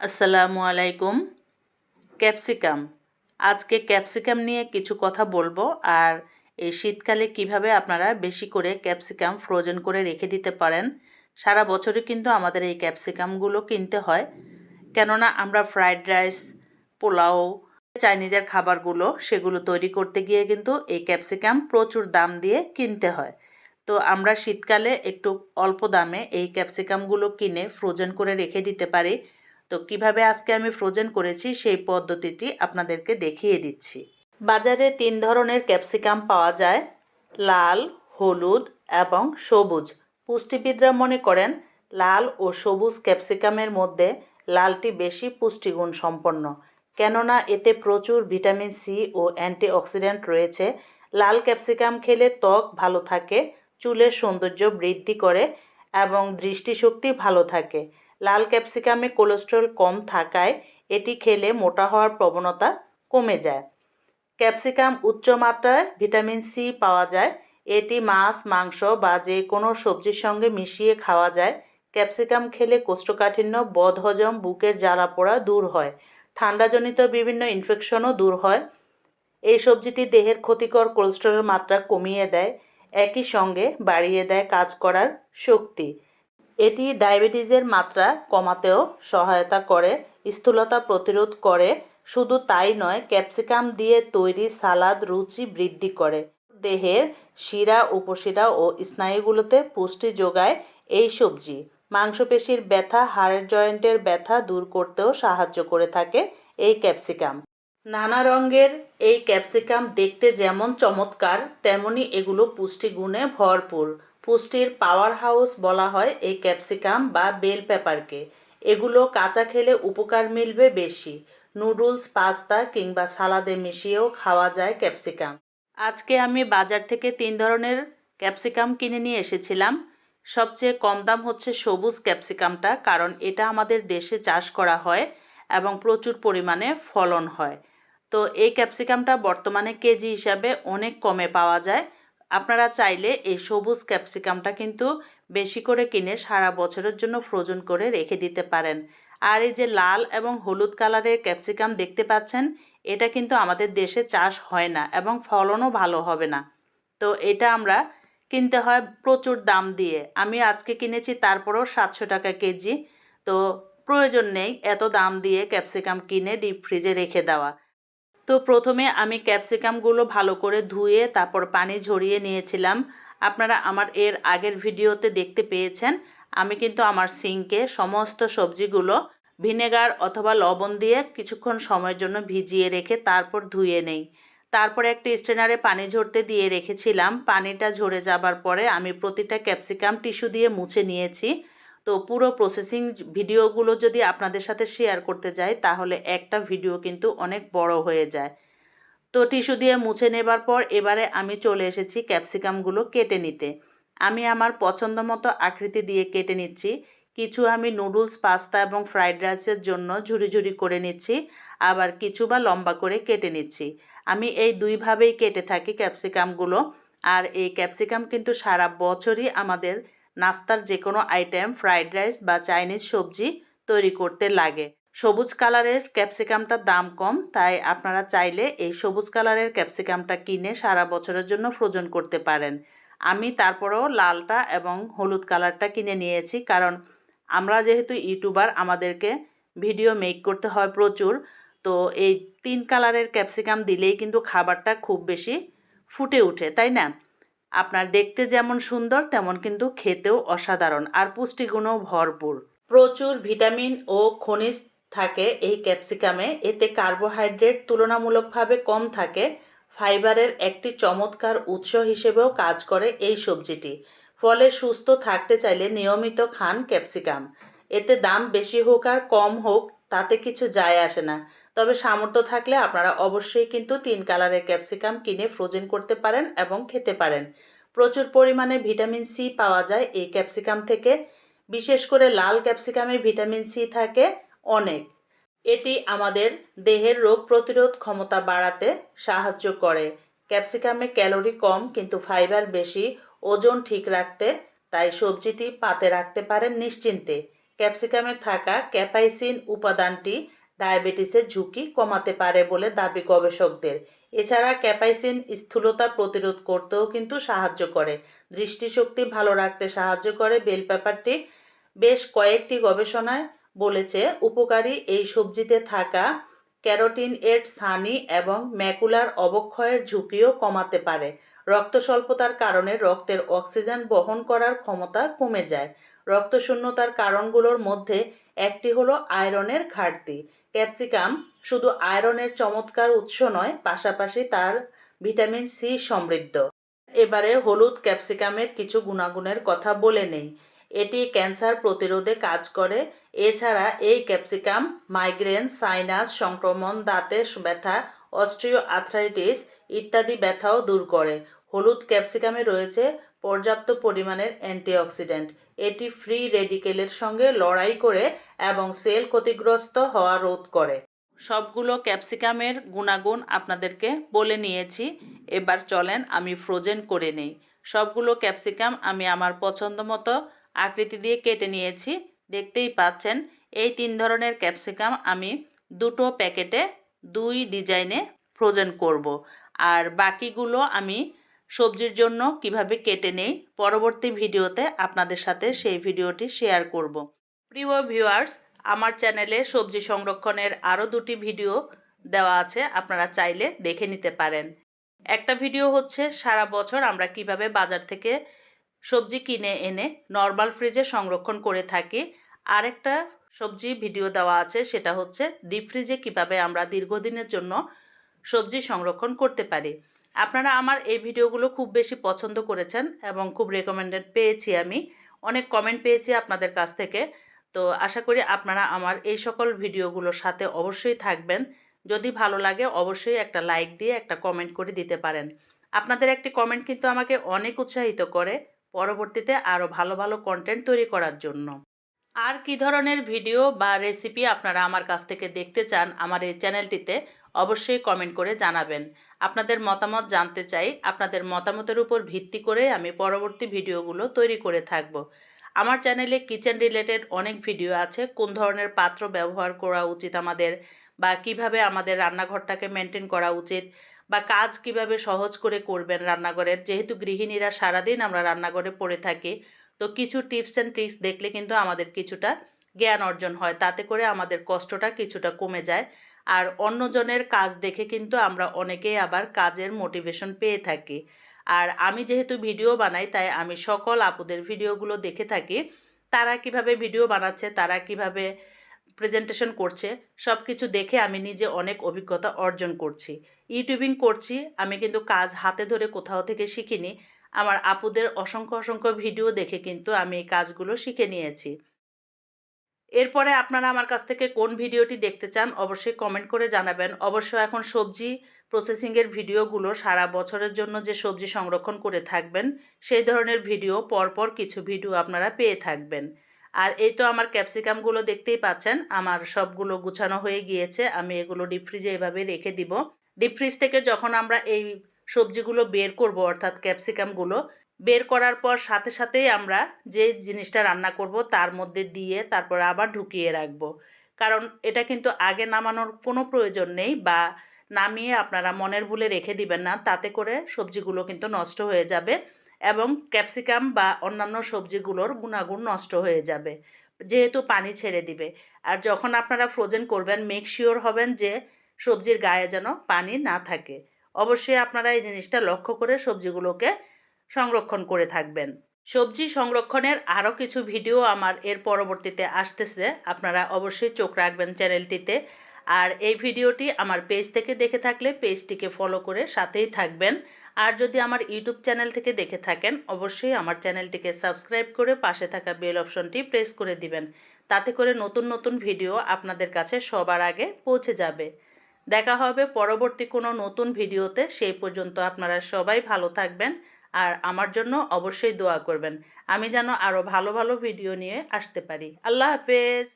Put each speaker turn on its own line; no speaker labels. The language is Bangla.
আসসালামু আলাইকুম। ক্যাপসিকাম। আজকে ক্যাপসিকাম নিয়ে কিছু কথা বলব আর এই শীতকালে কীভাবে আপনারা বেশি করে ক্যাপসিকাম ফ্রোজেন করে রেখে দিতে পারেন, সারা বছরই কিন্তু আমাদের এই ক্যাপসিকামগুলো কিনতে হয়। কেননা আমরা ফ্রাইড রাইস, পোলাও, চাইনিজের খাবারগুলো সেগুলো তৈরি করতে গিয়ে কিন্তু এই ক্যাপসিকাম প্রচুর দাম দিয়ে কিনতে হয়। তো আমরা শীতকালে একটু অল্প দামে এই ক্যাপসিকামগুলো কিনে ফ্রোজেন করে রেখে দিতে পারি। তো কীভাবে আজকে আমি ফ্রোজেন করেছি সেই পদ্ধতিটি আপনাদেরকে দেখিয়ে দিচ্ছি। বাজারে তিন ধরনের ক্যাপসিকাম পাওয়া যায়, লাল, হলুদ এবং সবুজ। পুষ্টিবিদরা মনে করেন লাল ও সবুজ ক্যাপসিকামের মধ্যে লালটি বেশি পুষ্টিগুণ সম্পন্ন। কেননা এতে প্রচুর ভিটামিন সি ও অ্যান্টিঅক্সিডেন্ট রয়েছে। লাল ক্যাপসিকাম খেলে ত্বক ভালো থাকে, চুলের সৌন্দর্য বৃদ্ধি করে এবং দৃষ্টিশক্তি ভালো থাকে। লাল ক্যাপসিকামে কোলেস্ট্রল কম থাকায় এটি খেলে মোটা হওয়ার প্রবণতা কমে যায়। ক্যাপসিকাম উচ্চ মাত্রায় ভিটামিন সি পাওয়া যায়। এটি মাছ, মাংস বা যে কোনো সবজির সঙ্গে মিশিয়ে খাওয়া যায়। ক্যাপসিকাম খেলে কোষ্ঠকাঠিন্য, বদহজম, বুকের জ্বালা পোড়া দূর হয়। ঠান্ডাজনিত বিভিন্ন ইনফেকশনও দূর হয়। এই সবজিটি দেহের ক্ষতিকর কোলেস্ট্রলের মাত্রা কমিয়ে দেয়। একই সঙ্গে বাড়িয়ে দেয় কাজ করার শক্তি। এটি ডায়াবেটিসের মাত্রা কমাতেও সহায়তা করে, স্থূলতা প্রতিরোধ করে। শুধু তাই নয়, ক্যাপসিকাম দিয়ে তৈরি সালাদ রুচি বৃদ্ধি করে। দেহের শিরা, উপশিরা ও স্নায়ুগুলোতে পুষ্টি যোগায় এই সবজি। মাংসপেশির ব্যথা, হাড়ের জয়েন্টের ব্যথা দূর করতেও সাহায্য করে থাকে এই ক্যাপসিকাম। নানা রঙের এই ক্যাপসিকাম দেখতে যেমন চমৎকার, তেমনি এগুলো পুষ্টিগুণে ভরপুর। পুষ্টির পাওয়ার হাউস বলা হয় এই ক্যাপসিকাম বা বেল পেপারকে এগুলো কাঁচা খেলে উপকার মিলবে বেশি। নুডলস পাস্তা কিংবা সালাদে মিশিয়েও খাওয়া যায় ক্যাপসিকাম আজকে আমি বাজার থেকে তিন ধরনের ক্যাপসিকাম কিনে নিয়ে এসেছিলাম। সবচেয়ে কম দাম হচ্ছে সবুজ ক্যাপসিকামটা কারণ এটা আমাদের দেশে চাষ করা হয় এবং প্রচুর পরিমাণে ফলন হয়। তো এই ক্যাপসিকামটা বর্তমানে কেজি হিসাবে অনেক কমে পাওয়া যায়। আপনারা চাইলে এই সবুজ ক্যাপসিকামটা কিন্তু বেশি করে কিনে সারা বছরের জন্য ফ্রোজন করে রেখে দিতে পারেন। আর এই যে লাল এবং হলুদ কালারের ক্যাপসিকাম দেখতে পাচ্ছেন, এটা কিন্তু আমাদের দেশে চাষ হয় না এবং ফলনও ভালো হবে না। তো এটা আমরা কিনতে হয় প্রচুর দাম দিয়ে। আমি আজকে কিনেছি, তারপরেও সাতশো টাকা কেজি। তো প্রয়োজন নেই এত দাম দিয়ে ক্যাপসিকাম কিনে ডিপ ফ্রিজে রেখে দেওয়া। তো প্রথমে আমি ক্যাপসিকামগুলো ভালো করে ধুয়ে তারপর পানি ঝরিয়ে নিয়েছিলাম। আপনারা আমার এর আগের ভিডিওতে দেখতে পেয়েছেন। আমি কিন্তু আমার সিঙ্কে সমস্ত সবজিগুলো ভিনেগার অথবা লবণ দিয়ে কিছুক্ষণ সময়ের জন্য ভিজিয়ে রেখে তারপর ধুয়ে নেই। তারপরে একটা স্ট্রেনারে পানি ঝরতে দিয়ে রেখেছিলাম। পানিটা ঝরে যাবার পরে আমি প্রতিটা ক্যাপসিকাম টিস্যু দিয়ে মুছে নিয়েছি। তো পুরো প্রসেসিং ভিডিওগুলো যদি আপনাদের সাথে শেয়ার করতে যাই, তাহলে একটা ভিডিও কিন্তু অনেক বড় হয়ে যায়। তো টিস্যু দিয়ে মুছে নেবার পর এবারে আমি চলে এসেছি ক্যাপসিকামগুলো কেটে নিতে। আমি আমার পছন্দ মতো আকৃতি দিয়ে কেটে নিচ্ছি। কিছু আমি নুডলস পাস্তা এবং ফ্রাইড রাইসের জন্য ঝুরি ঝুরি করে নিচ্ছি, আবার কিছু বা লম্বা করে কেটে নিচ্ছি। আমি এই দুইভাবেই কেটে থাকি ক্যাপসিকামগুলো আর এই ক্যাপসিকাম কিন্তু সারা বছরই আমাদের নাস্তার যে কোনো আইটেম, ফ্রাইড রাইস বা চাইনিজ সবজি তৈরি করতে লাগে। সবুজ কালারের ক্যাপসিকামটার দাম কম, তাই আপনারা চাইলে এই সবুজ কালারের ক্যাপসিকামটা কিনে সারা বছরের জন্য ফ্রোজন করতে পারেন। আমি তারপরেও লালটা এবং হলুদ কালারটা কিনে নিয়েছি, কারণ আমরা যেহেতু ইউটিউবার, আমাদেরকে ভিডিও মেক করতে হয় প্রচুর, তো এই তিন কালারের ক্যাপসিকাম দিলেই কিন্তু খাবারটা খুব বেশি ফুটে ওঠে, তাই না? আপনার দেখতে যেমন সুন্দর, তেমন কিন্তু খেতেও অসাধারণ আর পুষ্টিগুণও ভরপুর। প্রচুর ভিটামিন ও খনিজ থাকে এই ক্যাপসিকামে, এতে কার্বোহাইড্রেট তুলনামূলকভাবে কম থাকে, ফাইবারের একটি চমৎকার উৎস হিসেবেও কাজ করে এই সবজিটি। ফলে সুস্থ থাকতে চাইলে নিয়মিত খান ক্যাপসিকাম। এতে দাম বেশি হোক আর কম হোক, তাতে কিছু যায় আসে না। তবে সামর্থ্য থাকলে আপনারা অবশ্যই কিন্তু তিন কালারের ক্যাপসিকাম কিনে ফ্রোজেন করতে পারেন এবং খেতে পারেন। প্রচুর পরিমাণে ভিটামিন সি পাওয়া যায় এই ক্যাপসিকাম থেকে। বিশেষ করে লাল ক্যাপসিকামে ভিটামিন সি থাকে অনেক। এটি আমাদের দেহের রোগ প্রতিরোধ ক্ষমতা বাড়াতে সাহায্য করে। ক্যাপসিকামে ক্যালোরি কম কিন্তু ফাইবার বেশি, ওজন ঠিক রাখতে, তাই সবজিটি পাতে রাখতে পারেন নিশ্চিন্তে। ক্যাপসিকামে থাকা ক্যাপাইসিন উপাদানটি ডায়াবেটিসের ঝুঁকি কমাতে পারে বলে দাবি গবেষকদের। এছাড়া ক্যাপাইসিন স্থূলতা প্রতিরোধ করতেও কিন্তু সাহায্য করে। দৃষ্টিশক্তি ভালো রাখতে সাহায্য করে বেল পেপারটি বেশ কয়েকটি গবেষণায় বলেছে, উপকারী এই সবজিতে থাকা ক্যারোটিন, এর ছানি এবং ম্যাকুলার অবক্ষয়ের ঝুঁকিও কমাতে পারে। রক্ত স্বল্পতার কারণে রক্তের অক্সিজেন বহন করার ক্ষমতা কমে যায়। রক্তশূন্যতার কারণগুলোর মধ্যে একটি হলো আয়রনের ঘাটতি। ক্যাপসিকাম শুধু আয়রনের চমৎকার উৎস নয়, পাশাপাশি তার ভিটামিন সি সমৃদ্ধ। এবারে হলুদ ক্যাপসিকামের কিছু গুণাগুণের কথা বলে নেই। এটি ক্যান্সার প্রতিরোধে কাজ করে। এছাড়া এই ক্যাপসিকাম, মাইগ্রেন, সাইনাস, সংক্রমণ দাঁতের ব্যথা অস্ট্রিও আর্থ্রাইটিস ইত্যাদি ব্যথাও দূর করে। হলুদ ক্যাপসিকামে রয়েছে পর্যাপ্ত পরিমাণের অ্যান্টিঅক্সিডেন্ট। এটি ফ্রি রেডিকেলের সঙ্গে লড়াই করে এবং সেল ক্ষতিগ্রস্ত হওয়া রোধ করে। সবগুলো ক্যাপসিকামের গুণাগুণ আপনাদেরকে বলে নিয়েছি। এবার চলেন আমি ফ্রোজেন করে নেই। সবগুলো ক্যাপসিকাম আমি আমার পছন্দ মতো আকৃতি দিয়ে কেটে নিয়েছি। দেখতেই পাচ্ছেন, এই তিন ধরনের ক্যাপসিকাম আমি দুটো প্যাকেটে দুই ডিজাইনে ফ্রোজেন করব। আর বাকিগুলো আমি সবজির জন্য কীভাবে কেটে নেই, পরবর্তী ভিডিওতে আপনাদের সাথে সেই ভিডিওটি শেয়ার করব। প্রিয় ভিউয়ার্স, আমার চ্যানেলে সবজি সংরক্ষণের আরও দুটি ভিডিও দেওয়া আছে, আপনারা চাইলে দেখে নিতে পারেন। একটা ভিডিও হচ্ছে, সারা বছর আমরা কীভাবে বাজার থেকে সবজি কিনে এনে নর্মাল ফ্রিজে সংরক্ষণ করে থাকি। আরেকটা সবজি ভিডিও দেওয়া আছে, সেটা হচ্ছে, ডিপ ফ্রিজে কীভাবে আমরা দীর্ঘদিনের জন্য সবজি সংরক্ষণ করতে পারি। আপনারা আমার এই ভিডিওগুলো খুব বেশি পছন্দ করেছেন এবং খুব রেকমেন্ডেড পেয়েছি আমি। অনেক কমেন্ট পেয়েছি আপনাদের কাছ থেকে। তো আশা করি আপনারা আমার এই সকল ভিডিওগুলোর সাথে অবশ্যই থাকবেন। যদি ভালো লাগে অবশ্যই একটা লাইক দিয়ে একটা কমেন্ট করে দিতে পারেন। আপনাদের একটি কমেন্ট কিন্তু আমাকে অনেক উৎসাহিত করে পরবর্তীতে আরও ভালো ভালো কন্টেন্ট তৈরি করার জন্য। আর কি ধরনের ভিডিও বা রেসিপি আপনারা আমার কাছ থেকে দেখতে চান আমার এই চ্যানেলটিতে অবশ্যই কমেন্ট করে জানাবেন। আপনাদের মতামত জানতে চাই, আপনাদের মতামতের উপর ভিত্তি করে আমি পরবর্তী ভিডিওগুলো তৈরি করে থাকব। আমার চ্যানেলে কিচেন রিলেটেড অনেক ভিডিও আছে, কোন ধরনের পাত্র ব্যবহার করা উচিত আমাদের, বা কীভাবে আমাদের রান্নাঘরটাকে মেনটেন করা উচিত, বা কাজ কীভাবে সহজ করে করবেন রান্নাঘরের। যেহেতু গৃহিণীরা সারাদিন আমরা রান্নাঘরে পড়ে থাকি, তো কিছু টিপস অ্যান্ড ট্রিক্স দেখলে কিন্তু আমাদের কিছুটা জ্ঞান অর্জন হয়, তাতে করে আমাদের কষ্টটা কিছুটা কমে যায়। আর অন্যজনের কাজ দেখে কিন্তু আমরা অনেকেই আবার কাজের মোটিভেশন পেয়ে থাকি। আর আমি যেহেতু ভিডিও বানাই, তাই আমি সকল আপুদের ভিডিওগুলো দেখে থাকি। তারা কীভাবে ভিডিও বানাচ্ছে, তারা কীভাবে প্রেজেন্টেশন করছে সব কিছু দেখে আমি নিজে অনেক অভিজ্ঞতা অর্জন করছি। ইউটিউবিং করছি, আমি কিন্তু কাজ হাতে ধরে কোথাও থেকে শিখিনি। আমার আপুদের অসংখ্য অসংখ্য ভিডিও দেখে কিন্তু আমি এই কাজগুলো শিখে নিয়েছি। এরপরে আপনারা আমার কাছ থেকে কোন ভিডিওটি দেখতে চান অবশ্যই কমেন্ট করে জানাবেন। অবশ্য এখন সবজি প্রসেসিংয়ের ভিডিওগুলো সারা বছরের জন্য যে সবজি সংরক্ষণ করে থাকবেন, সেই ধরনের ভিডিও পরপর কিছু ভিডিও আপনারা পেয়ে থাকবেন। আর এই তো আমার ক্যাপসিকামগুলো দেখতেই পাচ্ছেন, আমার সবগুলো গুছানো হয়ে গিয়েছে, আমি এগুলো ডিপ ফ্রিজে এভাবে রেখে দিব। ডিপ ফ্রিজ থেকে যখন আমরা এই সবজিগুলো বের করব, অর্থাৎ ক্যাপসিকামগুলো বের করার পর সাথে সাথেই আমরা যে জিনিসটা রান্না করব তার মধ্যে দিয়ে তারপর আবার ঢুকিয়ে রাখব। কারণ এটা কিন্তু আগে নামানোর কোনো প্রয়োজন নেই বা নামিয়ে আপনারা মনের ভুলে রেখে দিবেন না, তাতে করে সবজিগুলো কিন্তু নষ্ট হয়ে যাবে এবং ক্যাপসিকাম বা অন্যান্য সবজিগুলোর গুণাগুণ নষ্ট হয়ে যাবে, যেহেতু পানি ছেড়ে দিবে। আর যখন আপনারা ফ্রোজেন করবেন মেক শিওর হবেন যে সবজির গায়ে যেন পানি না থাকে। অবশ্যই আপনারা এই জিনিসটা লক্ষ্য করে সবজিগুলোকে সংরক্ষণ করে থাকবেন। সবজি সংরক্ষণের আরও কিছু ভিডিও আমার এর পরবর্তীতে আসতেছে, আপনারা অবশ্যই চোখ রাখবেন চ্যানেলটিতে। আর এই ভিডিওটি আমার পেজ থেকে দেখে থাকলে পেজটিকে ফলো করে সাথেই থাকবেন। আর যদি আমার ইউটিউব চ্যানেল থেকে দেখে থাকেন, অবশ্যই আমার চ্যানেলটিকে সাবস্ক্রাইব করে পাশে থাকা বেল অপশনটি প্রেস করে দিবেন। তাতে করে নতুন নতুন ভিডিও আপনাদের কাছে সবার আগে পৌঁছে যাবে। দেখা হবে পরবর্তী কোনো নতুন ভিডিওতে, সেই পর্যন্ত আপনারা সবাই ভালো থাকবেন। আর আমার জন্য অবশ্যই দোয়া করবেন। আমি যেন আরও ভালো ভালো ভিডিও নিয়ে আসতে পারি। আল্লাহ হাফেজ।